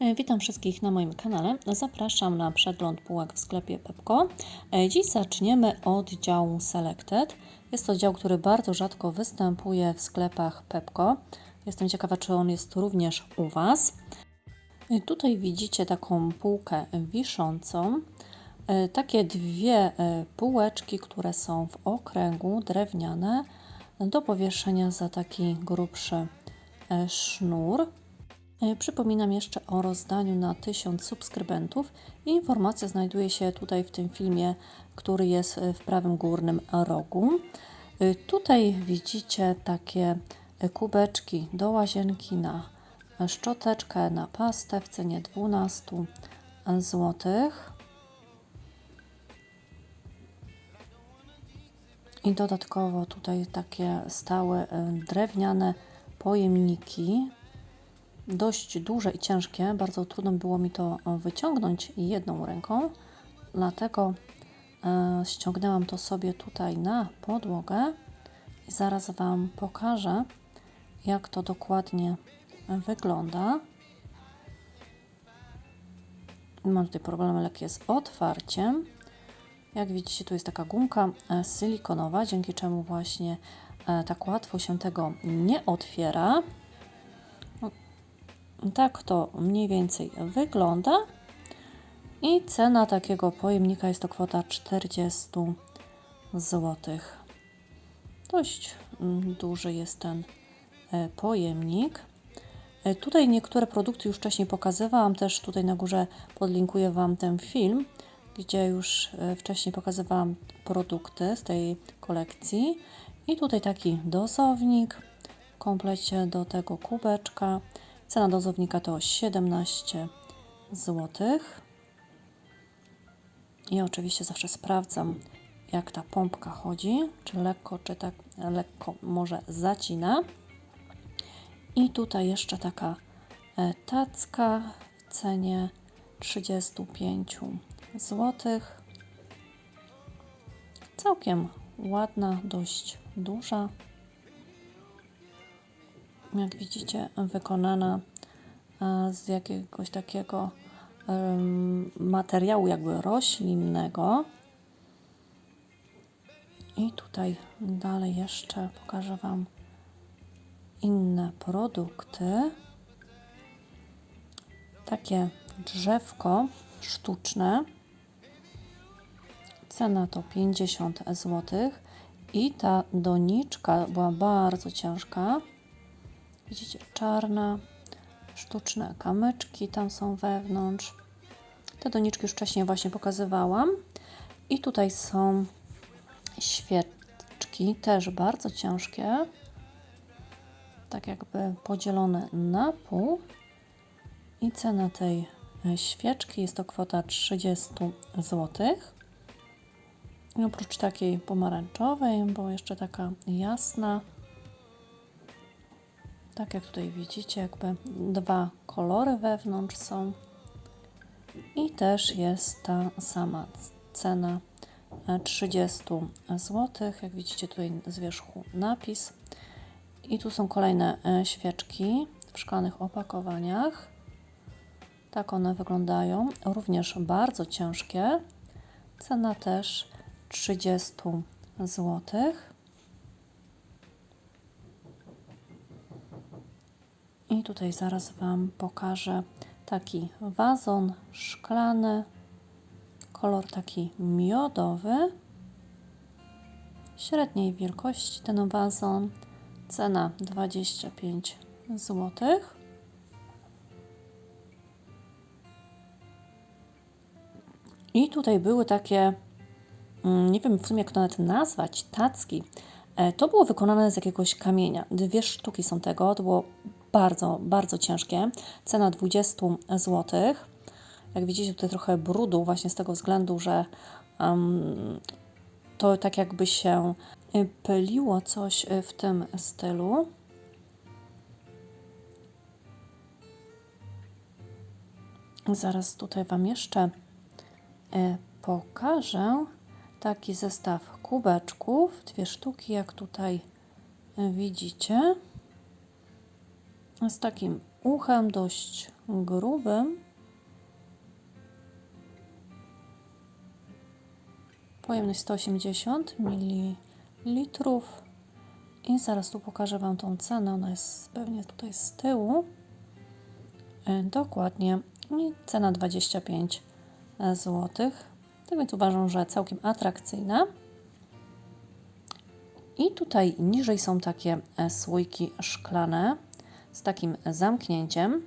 E, Witam wszystkich na moim kanale. Zapraszam na przegląd półek w sklepie Pepko. E, Dziś zaczniemy od działu Selected. Jest to dział, który bardzo rzadko występuje w sklepach Pepko. Jestem ciekawa, czy on jest również u Was. E, Tutaj widzicie taką półkę wiszącą. Takie dwie półeczki, które są w okręgu drewniane do powieszenia za taki grubszy sznur. E, Przypominam jeszcze o rozdaniu na 1000 subskrybentów. Informacja znajduje się tutaj w tym filmie, który jest e, w prawym górnym rogu. E, Tutaj widzicie takie kubeczki do łazienki na szczoteczkę, na pastę w cenie 12 zł. I dodatkowo tutaj takie stałe drewniane pojemniki dość duże i ciężkie. Bardzo trudno było mi to wyciągnąć jedną ręką, dlatego e, ściągnęłam to sobie tutaj na podłogę i zaraz Wam pokażę, jak to dokładnie wygląda. Mam tutaj problem lekkie z otwarciem. Jak widzicie, tu jest taka gumka e, silikonowa, dzięki czemu właśnie e, tak łatwo się tego nie otwiera. Tak to mniej więcej wygląda. I cena takiego pojemnika jest to kwota 40 zł. Dość mm, duży jest ten e, pojemnik. E, Tutaj niektóre produkty już wcześniej pokazywałam, też tutaj na górze podlinkuję Wam ten film, gdzie już e, wcześniej pokazywałam produkty z tej kolekcji. I tutaj taki dozownik w komplecie do tego kubeczka. Cena dozownika to 17 zł. I oczywiście zawsze sprawdzam, jak ta pompka chodzi, czy lekko, czy tak lekko może zacina. I tutaj jeszcze taka e, tacka w cenie 35 zł. Całkiem ładna, dość duża jak widzicie, wykonana e, z jakiegoś takiego materiału jakby roślinnego. I tutaj dalej jeszcze pokażę Wam inne produkty. Takie drzewko sztuczne. Cena to 50 zł. I ta doniczka była bardzo ciężka. Widzicie, czarna, sztuczne kamyczki tam są wewnątrz. Te doniczki już wcześniej właśnie pokazywałam. I tutaj są świeczki, też bardzo ciężkie. Tak jakby podzielone na pół. I cena tej świeczki jest to kwota 30 zł. Oprócz takiej pomarańczowej, była jeszcze taka jasna. Tak jak tutaj widzicie, jakby dwa kolory wewnątrz są. I też jest ta sama cena 30 zł. Jak widzicie tutaj z wierzchu napis. I tu są kolejne e, świeczki w szklanych opakowaniach. Tak one wyglądają. Również bardzo ciężkie. Cena też 30 złotych. I tutaj zaraz Wam pokażę taki wazon szklany, kolor taki miodowy, średniej wielkości ten wazon, cena 25 zł. I tutaj były takie, mm, nie wiem w sumie jak to nawet nazwać, tacki. E, To było wykonane z jakiegoś kamienia. Dwie sztuki są tego, to było bardzo, bardzo ciężkie. Cena 20 zł. Jak widzicie, tutaj trochę brudu, właśnie z tego względu, że um, to tak jakby się y, pyliło coś y, w tym stylu. Zaraz tutaj Wam jeszcze y, pokażę taki zestaw kubeczków, dwie sztuki, jak tutaj widzicie z takim uchem dość grubym. Pojemność 180 ml. I zaraz tu pokażę Wam tą cenę. Ona jest pewnie tutaj z tyłu. E, Dokładnie. I cena 25 zł. Tak więc uważam, że całkiem atrakcyjna. I tutaj niżej są takie e, słoiki szklane z takim zamknięciem.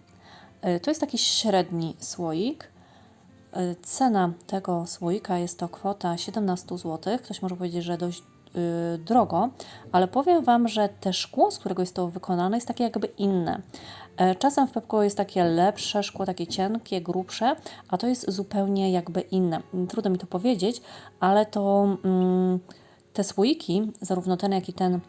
E, To jest taki średni słoik. E, Cena tego słoika jest to kwota 17 zł. Ktoś może powiedzieć, że dość y, drogo, ale powiem Wam, że te szkło, z którego jest to wykonane, jest takie jakby inne. Czasem w Pepco jest takie lepsze szkło, takie cienkie, grubsze, a to jest zupełnie jakby inne. Trudno mi to powiedzieć, ale to mm, te słoiki, zarówno ten, jak i ten,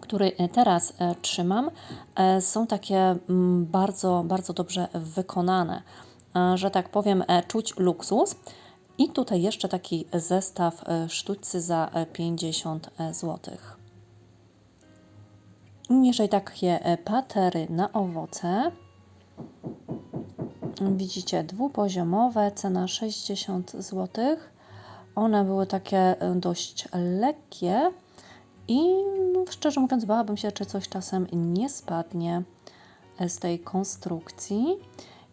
który teraz e, trzymam, e, są takie mm, bardzo, bardzo dobrze wykonane. E, Że tak powiem, e, czuć luksus. I tutaj jeszcze taki zestaw e, sztućcy za e, 50 zł. Niżej takie e, patery na owoce. Widzicie, dwupoziomowe, cena 60 zł. One były takie e, dość lekkie i szczerze mówiąc bałabym się, czy coś czasem nie spadnie z tej konstrukcji.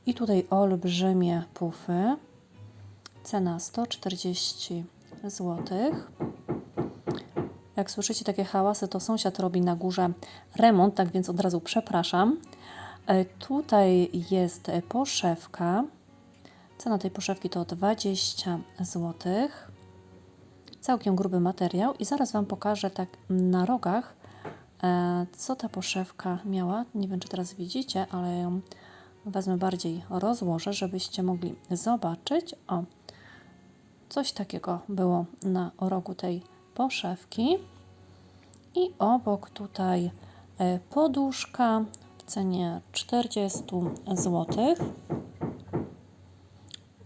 I tutaj olbrzymie pufy. Cena 140 zł. Jak słyszycie takie hałasy, to sąsiad robi na górze remont, tak więc od razu przepraszam. E, Tutaj jest poszewka. Cena tej poszewki to 20 zł. Całkiem gruby materiał i zaraz Wam pokażę tak na rogach, e, co ta poszewka miała. Nie wiem, czy teraz widzicie, ale ją wezmę bardziej rozłożę, żebyście mogli zobaczyć. O, coś takiego było na rogu tej poszewki. I obok tutaj e, poduszka w cenie 40 zł.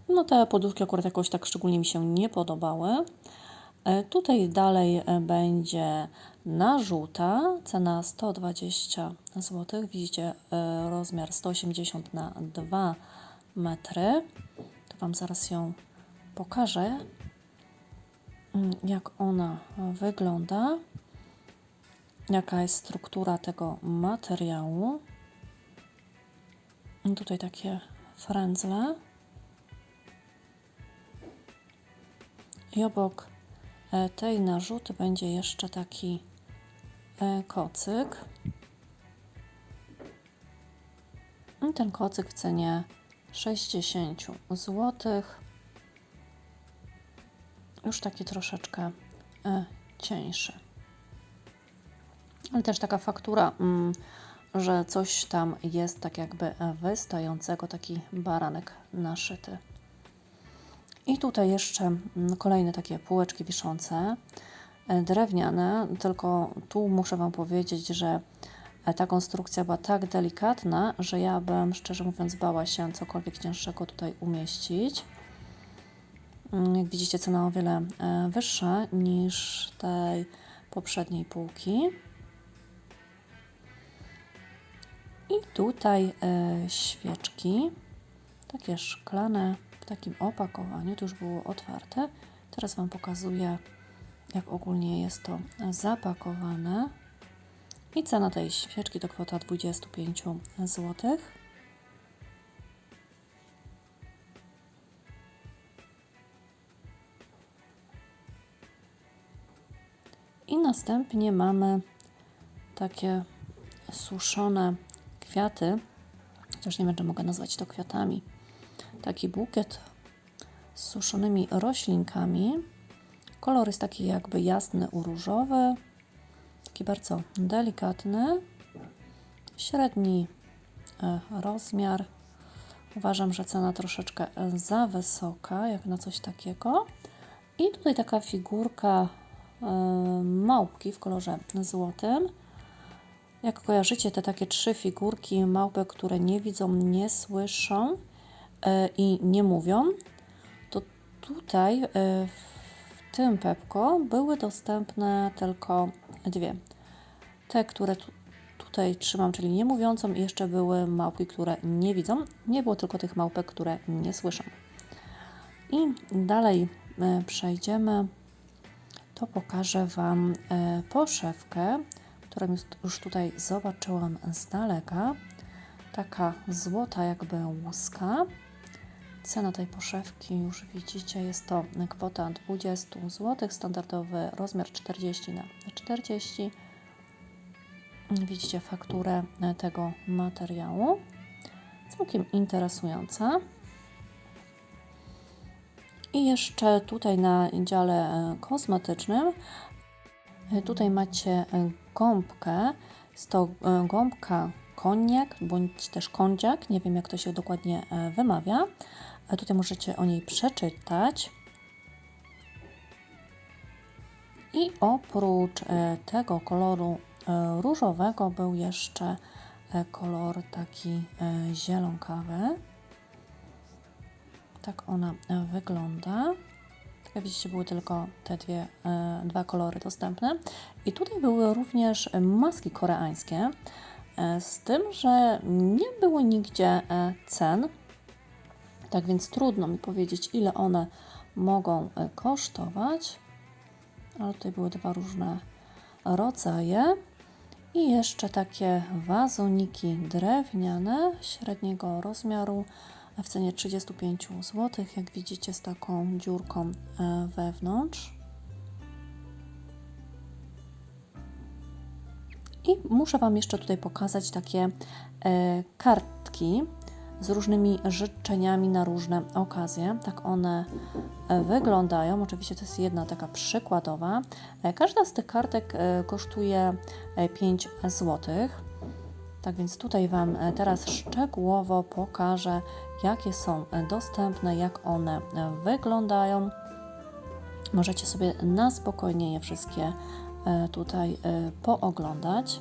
No te poduszki akurat jakoś tak szczególnie mi się nie podobały. E, Tutaj dalej e, będzie narzuta, cena 120 zł. Widzicie e, rozmiar 180 na 2 metry. To Wam zaraz ją pokażę, mm, jak ona wygląda, jaka jest struktura tego materiału. Tutaj takie frędzle. I obok tej narzuty będzie jeszcze taki e, kocyk. I ten kocyk w cenie 60 zł. Już taki troszeczkę e, cieńszy. Ale też taka faktura, mm, że coś tam jest tak jakby wystającego, taki baranek naszyty. I tutaj jeszcze mm, kolejne takie półeczki wiszące, e, drewniane, tylko tu muszę Wam powiedzieć, że e, ta konstrukcja była tak delikatna, że ja bym szczerze mówiąc bała się cokolwiek cięższego tutaj umieścić. Mm, Jak widzicie, cena o wiele e, wyższa niż tej poprzedniej półki. I tutaj świeczki, takie szklane, takim opakowaniu, to już było otwarte. Teraz Wam pokazuję, jak ogólnie jest to zapakowane. I cena tej świeczki to kwota 25 zł. I następnie mamy takie suszone kwiaty, chociaż nie wiem, czy mogę nazwać to kwiatami. Taki bukiet z suszonymi roślinkami. Kolor jest taki jakby jasny, uróżowy, taki bardzo delikatny, średni e, rozmiar. Uważam, że cena troszeczkę za wysoka, jak na coś takiego. I tutaj taka figurka e, małpki w kolorze złotym. Jak kojarzycie te takie trzy figurki małpy, które nie widzą, nie słyszą i nie mówią, to tutaj e, w tym Pepko były dostępne tylko dwie. Te, które tu, tutaj trzymam, czyli niemówiącą i jeszcze były małpki, które nie widzą. Nie było tylko tych małpek, które nie słyszą. I dalej e, przejdziemy, to pokażę Wam e, poszewkę, którą już tutaj zobaczyłam z daleka. Taka złota jakby łuska. Cena tej poszewki już widzicie, jest to kwota 20 zł, standardowy rozmiar 40 na 40 Widzicie fakturę tego materiału. Całkiem interesująca. I jeszcze tutaj na dziale kosmetycznym tutaj macie gąbkę. Jest to e, gąbka koniak bądź też kądziak. Nie wiem jak to się dokładnie e, wymawia. E, Tutaj możecie o niej przeczytać. I oprócz e, tego koloru e, różowego był jeszcze e, kolor taki zielonkawy. Tak ona wygląda. Jak widzicie, były tylko te dwie, dwa kolory dostępne. I tutaj były również maski koreańskie, z tym, że nie było nigdzie cen. Tak więc trudno mi powiedzieć, ile one mogą e, kosztować. Ale tutaj były dwa różne rodzaje. I jeszcze takie wazoniki drewniane średniego rozmiaru w cenie 35 zł, jak widzicie z taką dziurką e, wewnątrz. I muszę Wam jeszcze tutaj pokazać takie e, kartki z różnymi życzeniami na różne okazje. Tak one e, wyglądają. Oczywiście to jest jedna taka przykładowa. E, Każda z tych kartek e, kosztuje e, 5 zł. Tak więc tutaj Wam teraz szczegółowo pokażę, jakie są dostępne, jak one wyglądają. Możecie sobie na spokojnie je wszystkie tutaj pooglądać.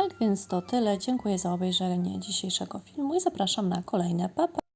Tak więc to tyle. Dziękuję za obejrzenie dzisiejszego filmu i zapraszam na kolejne. Pa, pa.